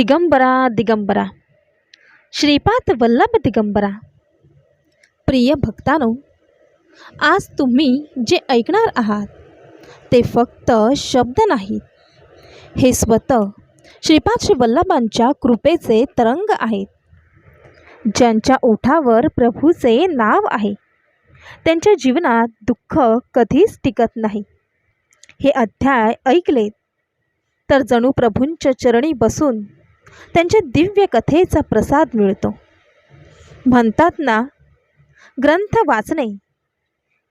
दिगंबरा दिगंबरा. श्रीपाद वल्लभ दिगंबरा. प्रिय भक्तानो आज तुम्ही जे ऐकणार आहात ते फक्त शब्द नाहीत. हे स्वतः श्रीपाद श्री वल्लभांच्या कृपेचे तरंग आहेत. ज्यांच्या ओठावर प्रभूचे नाव आहे. त्यांच्या जीवनात दुःख कधीच टिकत नाही. हे अध्याय ऐकलेत. तर जणू प्रभूंच्या चरणी बसून त्यांच्या दिव्य कथेचा प्रसाद मिळतो. म्हणतात ना ग्रंथ वाचणे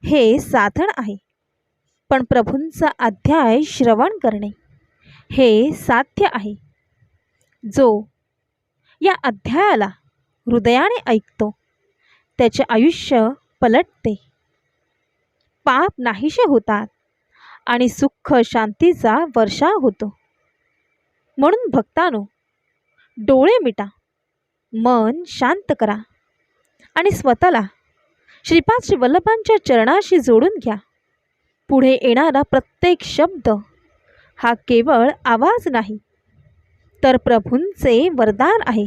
हे साधन आहे पण प्रभूंचा अध्याय श्रवण करणे हे साध्य आहे. जो या अध्यायाला हृदयाने ऐकतो त्याचे आयुष्य पलटते. पाप नाहीसे होतात आणि सुख शांतीचा वर्षा होतो. म्हणून भक्तानो डोळे मिटा. मन शांत करा आणि स्वतःला श्रीपाद श्री वल्लभांच्या चरणाशी जोडून घ्या. पुढे येणारा प्रत्येक शब्द हा केवळ आवाज नाही तर प्रभूंचे वरदान आहे.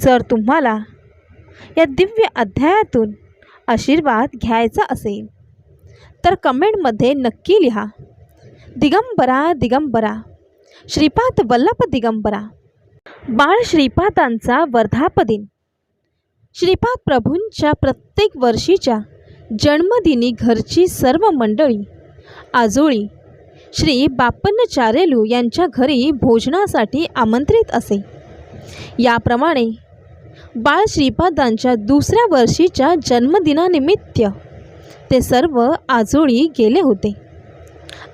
जर तुम्हाला या दिव्य अध्यायातून आशीर्वाद घ्यायचा असेल तर कमेंटमध्ये नक्की लिहा. दिगंबरा दिगंबरा. श्रीपाद वल्लभ दिगंबरा. बाळ श्रीपादांचा वर्धापदिन. श्रीपाद प्रभूंच्या प्रत्येक वर्षीच्या जन्मदिनी घरची सर्व मंडळी आजोळी श्री बापन्नचारेलू यांच्या घरी भोजनासाठी आमंत्रित असे. याप्रमाणे बाळ श्रीपादांच्या दुसऱ्या वर्षीच्या जन्मदिनानिमित्त ते सर्व आजोळी गेले होते.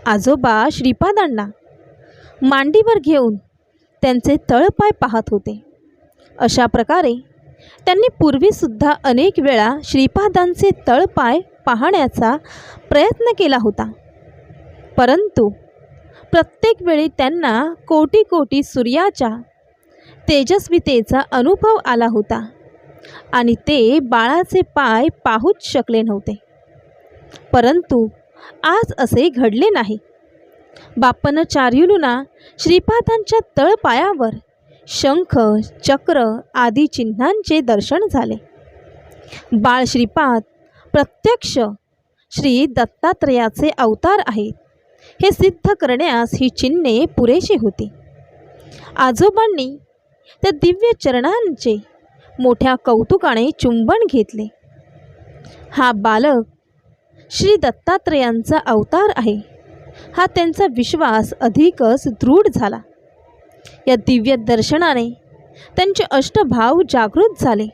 आजोबा श्रीपादांना मांडीवर घेऊन त्यांचे तळपाय पाहत होते. अशा प्रकारे त्यांनी पूर्वीसुद्धा अनेक वेळा श्रीपादांचे तळपाय पाहण्याचा प्रयत्न केला होता. परंतु प्रत्येक वेळी त्यांना कोटी कोटी सूर्याच्या तेजस्वितेचा अनुभव आला होता आणि ते बाळाचे पाय पाहूच शकले नव्हते. परंतु आज असे घडले नाही. बाप्पनं चार्युलूना श्रीपादांच्या तळपायावर शंख चक्र आदी चिन्हांचे दर्शन झाले. बाळ श्रीपाद प्रत्यक्ष श्री दत्तात्रयाचे अवतार आहेत. हे सिद्ध करण्यास ही चिन्हे पुरेशी होती. आजोबांनी त्या दिव्य चरणांचे मोठ्या कौतुकाने चुंबन घेतले. हा बालक श्री दत्तात्रयांचा अवतार आहे. हा त्यांचा विश्वास अधिकच दृढ झाला. या दिव्य दर्शनाने त्यांचे अष्टभाव जागृत झाले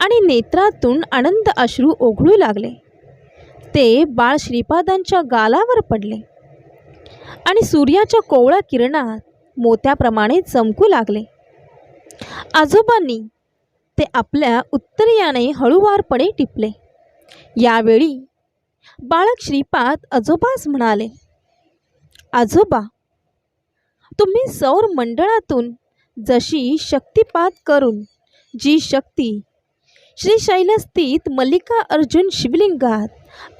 आणि नेत्रातून आनंद अश्रू ओघळू लागले. ते बाळ श्रीपादांच्या गालावर पडले आणि सूर्याच्या कोवळ्या किरणात मोत्याप्रमाणे चमकू लागले. आजोबांनी ते आपल्या उत्तरीयाने हळूवारपणे टिपले. यावेळी बाळक श्रीपाद आजोबास म्हणाले आजोबा तुम्ही सौर मंडळातून जशी शक्तिपात करून जी शक्ती श्री शैलस्थित मल्लिका अर्जुन शिवलिंगात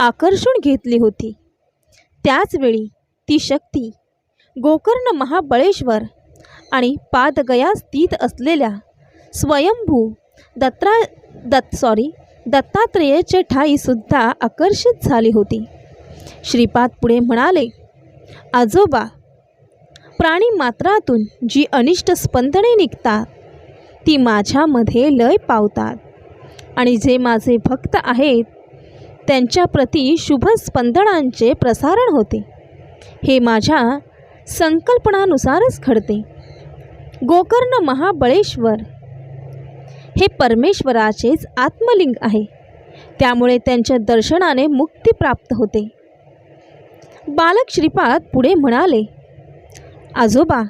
आकर्षून घेतली होती त्याचवेळी ती शक्ती गोकर्ण महाबळेश्वर आणि पादगया स्थित असलेल्या स्वयंभू दत्रा दत्त सॉरी दत्तात्रेयचे ठाईसुद्धा आकर्षित झाली होती. श्रीपाद पुढे म्हणाले आजोबा प्राणी मात्रातून जी अनिष्ट स्पंदने निघतात ती माझ्यामध्ये लय पावतात. आणि जे माझे भक्त आहेत त्यांच्याप्रती शुभ स्पंदनांचे प्रसारण होते. हे माझ्या संकल्पनानुसारच घडते. गोकर्ण महाबळेश्वर हे परमेश्वराचेच आत्मलिंग आहे. त्यामुळे त्यांच्या दर्शनाने मुक्ती प्राप्त होते. बालक श्रीपाद पुढे म्हणाले आजोबा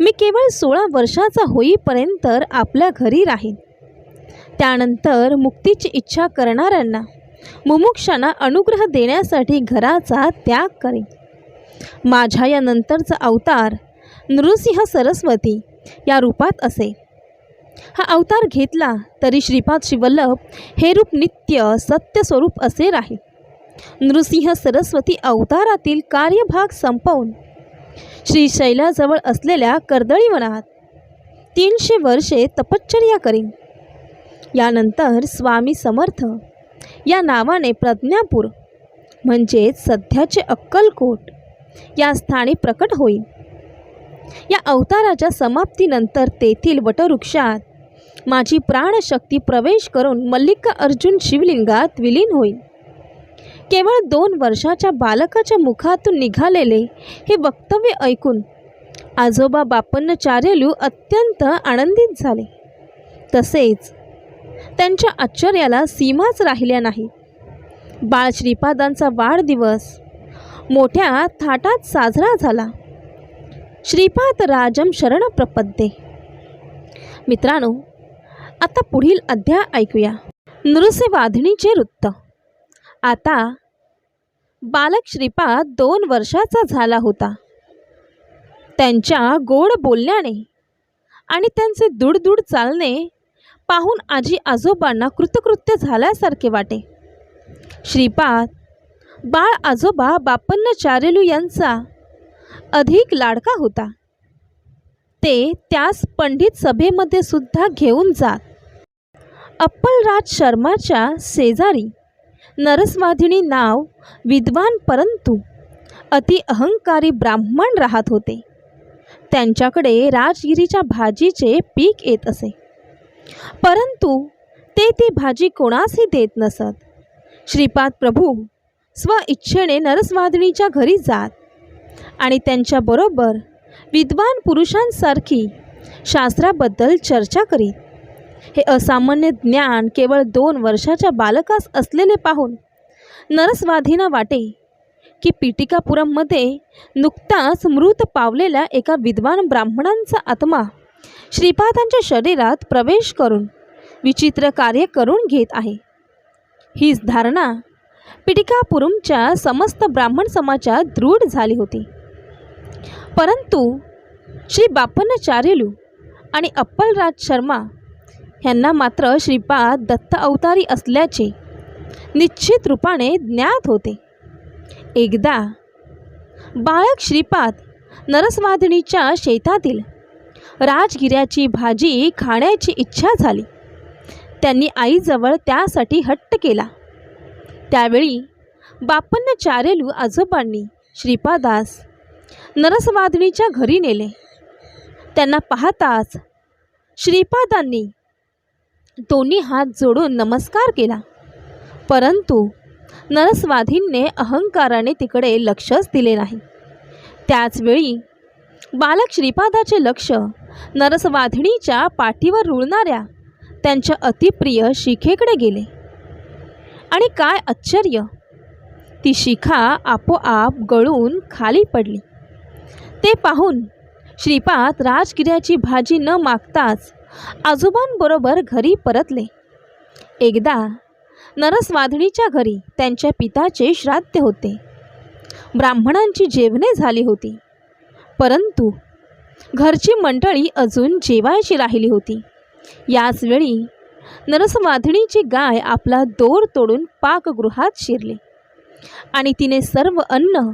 मी केवळ सोळा वर्षाचा होईपर्यंत आपल्या घरी राहीन. त्यानंतर मुक्तीची इच्छा करणाऱ्यांना मुमुक्षांना अनुग्रह देण्यासाठी घराचा त्याग करेन. माझ्या या नंतरचा अवतार नृसिंह सरस्वती या रूपात असे. हा अवतार घेतला तरी श्रीपाद शिवल्लभ हे रूप नित्य सत्य स्वरूप असे राहील. नृसिंह सरस्वती अवतारातील कार्यभाग संपवून श्रीशैलाजवळ असलेल्या कर्दळी वनात तीनशे वर्षे तपश्चर्या करीन. यानंतर स्वामी समर्थ या नावाने प्रज्ञापूर म्हणजेच सध्याचे अक्कलकोट या स्थानी प्रकट होईल या अवताराच्या समाप्तीनंतर तेथील वटवृक्षात माझी प्राणशक्ती प्रवेश करून मल्लिका अर्जुन शिवलिंगात विलीन होईल केवळ दोन वर्षाच्या बालकाच्या मुखातून निघालेले हे वक्तव्य ऐकून आजोबा बापन्न चारेलू अत्यंत आनंदित झाले. तसेच त्यांच्या आश्चर्याला सीमाच राहिल्या नाही. बाळ श्रीपादांचा वाढदिवस मोठ्या थाटात साजरा झाला. श्रीपाद राजम शरण प्रपद्ये मित्रांनो आता पुढील अध्याय ऐकूया. नृसिंहवाधिणीचे वृत्त. आता बालक श्रीपाद दोन वर्षाचा झाला होता. त्यांच्या गोड बोलण्याने आणि त्यांचे दुडदुड चालणे पाहून आजी आजोबांना कृतकृत्य झाल्यासारखे वाटे. श्रीपाद बाळ आजोबा बापन्नचार्यलू यांचा अधिक लाडका होता. ते त्यास पंडित सभेमध्ये सुद्धा घेऊन जात. अप्पलराज शर्माच्या शेजारी नरसवाधिणी नाव विद्वान परंतु अति अहंकारी ब्राह्मण राहत होते. त्यांच्याकडे राजगिरीच्या भाजीचे पीक येत असे. परंतु ते ती भाजी कोणासही देत नसत. श्रीपाद प्रभू स्वइच्छेने नरसवादिनीच्या घरी जात आणि त्यांच्याबरोबर विद्वान पुरुषांसारखी शास्त्राबद्दल चर्चा करीत. हे असामान्य ज्ञान केवळ दोन वर्षाच्या बालकास असलेले पाहून नरसवाधीना वाटे की पिटिकापुरममध्ये नुकताच मृत पावलेल्या एका विद्वान ब्राह्मणांचा आत्मा श्रीपादांच्या शरीरात प्रवेश करून विचित्र कार्य करून घेत आहे. हीच धारणा पिटिकापुरमच्या समस्त ब्राह्मण समाजात दृढ झाली होती. परंतु श्री बापन्नचार्यलू आणि अप्पलराज शर्मा ह्यांना मात्र श्रीपाद दत्त अवतारी असल्याचे निश्चित रूपाने ज्ञात होते. एकदा बाळक श्रीपाद नरसवाधिणीच्या शेतातील राजगिऱ्याची भाजी खाण्याची इच्छा झाली. त्यांनी आईजवळ त्यासाठी हट्ट केला. त्यावेळी बापन्न चारेलू आजोबांनी श्रीपादास नरसवादिनीच्या घरी नेले. त्यांना पाहताच श्रीपादांनी दोन्ही हात जोडून नमस्कार केला. परंतु नरस्वाधींने अहंकाराने तिकडे लक्षच दिले नाही. त्याचवेळी बालक श्रीपादाचे लक्ष नरसवाधिणीच्या पाठीवर रुळणाऱ्या त्यांच्या अतिप्रिय शिखेकडे गेले. आणि काय आश्चर्य! ती शिखा आपोआप गळून खाली पडली. ते पाहून श्रीपाद राजगिऱ्याची भाजी न मागताच आजोबांबरोबर घरी परतले. एकदा नरसवाधणीच्या घरी त्यांच्या पिताचे श्राद्ध होते. ब्राह्मणांची जेवणे झाली होती. परंतु घरची मंडळी अजून जेवायची राहिली होती. याच वेळी गाय आपला दोर तोडून पाकगृहात शिरली. आणि तिने सर्व अन्न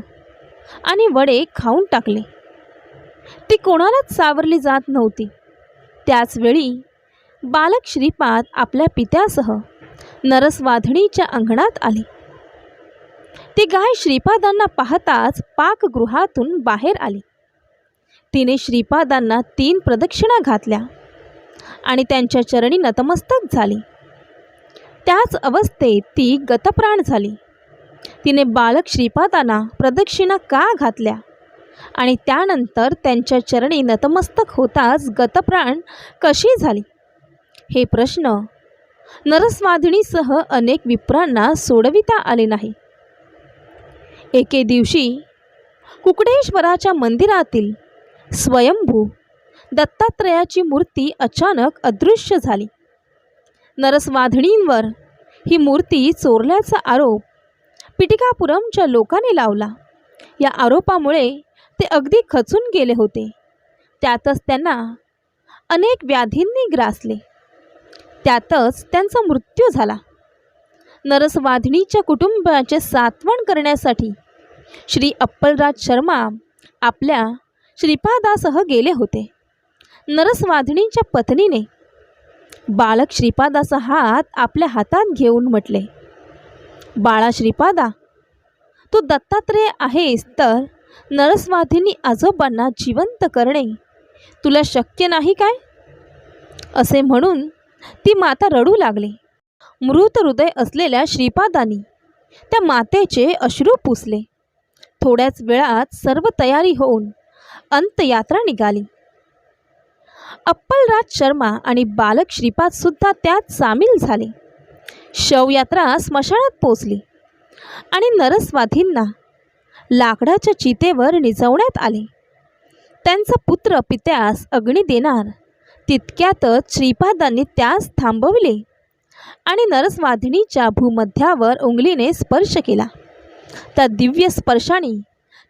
आणि वडे खाऊन टाकले. ती कोणालाच सावरली जात नव्हती. त्याचवेळी बालक श्रीपाद आपल्या पित्यासह नरसवाधणीच्या अंगणात आले. ती गाय श्रीपादांना पाहताच पाकगृहातून बाहेर आली. तिने श्रीपादांना तीन प्रदक्षिणा घातल्या आणि त्यांच्या चरणी नतमस्तक झाली. त्याच अवस्थेत ती गतप्राण झाली. तिने बालक श्रीपादांना प्रदक्षिणा का घातल्या? आणि त्यानंतर त्यांच्या चरणी नतमस्तक होताच गतप्राण कशी झाली? हे प्रश्न नरस्वाधिणीसह अनेक विप्रांना सोडविता आले नाही. एके दिवशी कुकडेश्वराच्या मंदिरातील स्वयंभू दत्तात्रयाची मूर्ती अचानक अदृश्य झाली. नरसवाधिणींवर ही मूर्ती चोरल्याचा आरोप पिटिकापुरमच्या लोकांनी लावला. या आरोपामुळे ते अगदी खचून गेले होते. त्यातच त्यांना अनेक व्याधींनी ग्रासले. त्यातच त्यांचा मृत्यू झाला. नरसवाधिणीच्या कुटुंबाचे सात्वण करण्यासाठी श्री अप्पलराज शर्मा आपल्या श्रीपादासह गेले होते. नरसवाधिणीच्या पत्नीने बालक श्रीपादाचा हात आपल्या हातात घेऊन म्हटले बाळा श्रीपादा तू दत्तात्रेय आहेस तर नरसमाधींनी आजोबांना जिवंत करणे. तुला शक्य नाही काय? असे म्हणून ती माता रडू लागली. मृत हृदय असलेल्या श्रीपादानी त्या मातेचे अश्रू पुसले. थोड्याच वेळात सर्व तयारी होऊन अंतयात्रा निघाली. अप्पलराज शर्मा आणि बालक श्रीपाद सुद्धा त्यात सामील झाले. शवयात्रा स्मशानात पोचली आणि नरस्वाधींना लाकडाच्या चितेवर निजवण्यात आले. त्यांचा पुत्र पित्यास अग्नी देणार. तितक्यातच श्रीपादांनी त्यास थांबवले आणि नरसवाधिणीच्या भूमध्यावर उंगलीने स्पर्श केला. त्या दिव्य स्पर्शाने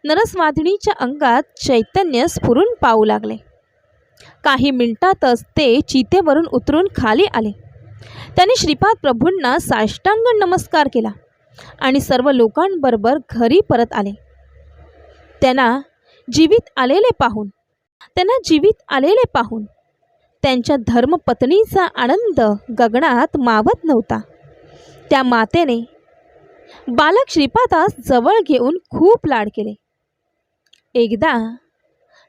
नरसवाधिणीच्या अंगात चैतन्य स्फुरून पाहू लागले. काही मिनिटातच ते चितेवरून उतरून खाली आले. त्यांनी श्रीपाद प्रभूंना साष्टांग नमस्कार केला आणि सर्व लोकांबरोबर घरी परत आले. त्यांना जीवित आलेले पाहून त्यांना जीवित आलेले पाहून त्यांच्या धर्मपत्नीचा आनंद गगनात मावत नव्हता. त्या मातेने बालक श्रीपादास जवळ घेऊन खूप लाड केले. एकदा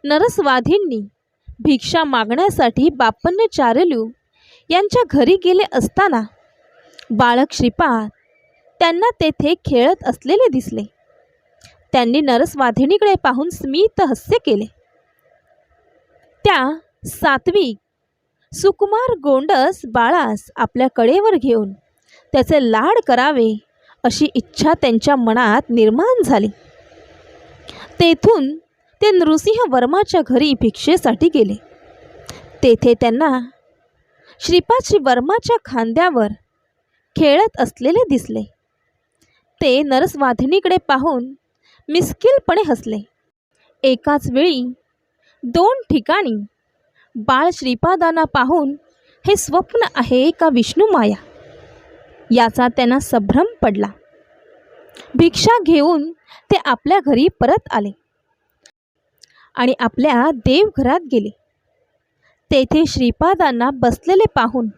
नरसवाधींनी भिक्षा मागण्यासाठी बापन्न चारलू यांच्या घरी गेले असताना बालक श्रीपाद त्यांना तेथे खेळत असलेले दिसले. त्यांनी नरसवाधिनीकडे पाहून स्मित हास्य केले. त्या सात्विक सुकुमार गोंडस बाळास आपल्या कडेवर घेऊन त्याचे लाड करावे अशी इच्छा त्यांच्या मनात निर्माण झाली. तेथून ते नृसिंह वर्माच्या घरी भिक्षेसाठी गेले. तेथे त्यांना श्रीपाद श्री वर्माच्या खांद्यावर खेळत असलेले दिसले. ते नरसवाधिनीकडे पाहून मिस्किलपणे हसले. एकाच वेळी दोन ठिकाणी बाळ श्रीपादांना पाहून हे स्वप्न आहे का विष्णू माया? याचा त्यांना संभ्रम पडला. भिक्षा घेऊन ते आपल्या घरी परत आले आणि आपल्या देवघरात गेले. तेथे श्रीपादांना बसलेले पाहून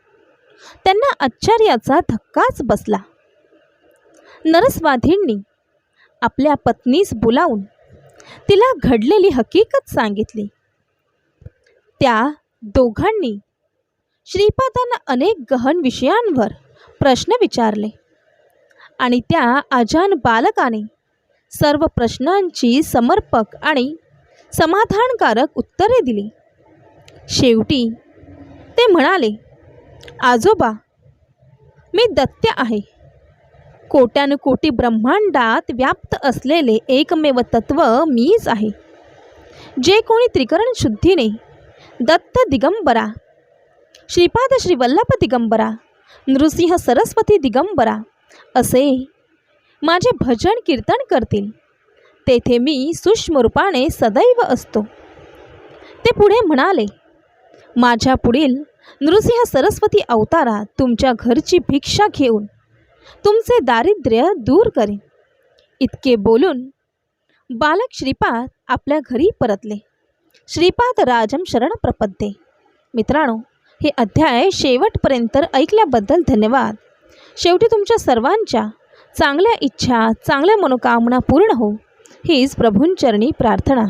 त्यांना आश्चर्याचा धक्काच बसला. नरस्वाधींनी आपल्या पत्नीस बोलावून तिला घडलेली हकीकत सांगितली. त्या दोघांनी श्रीपादांना अनेक गहन विषयांवर प्रश्न विचारले आणि त्या अजान बालकाने सर्व प्रश्नांची समर्पक आणि समाधानकारक उत्तरे दिली. शेवटी ते म्हणाले आजोबा मी दत्त आहे. कोट्यानुकोटी ब्रह्मांडात व्याप्त असलेले एकमेव तत्व मीच आहे. जे कोणी त्रिकरण शुद्धीने दत्त दिगंबरा श्रीपाद श्रीवल्लभ दिगंबरा नृसिंह सरस्वती दिगंबरा असे माझे भजन कीर्तन करतील. तेथे मी सूक्ष्मरूपाने सदैव असतो. ते पुढे म्हणाले माझ्या पुढील नृसिंह सरस्वती अवतारा तुमच्या घरची भिक्षा घेऊन तुमचे दारिद्र्य दूर करेन. इतके बोलून बालक श्रीपाद आपल्या घरी परतले. श्रीपाद राजम शरण प्रपद्ये. मित्रांनो हे अध्याय शेवटपर्यंत ऐकल्याबद्दल धन्यवाद. शेवटी तुमच्या सर्वांच्या चांगल्या इच्छा चांगल्या मनोकामना पूर्ण हो. हीच प्रभूंचरणी प्रार्थना.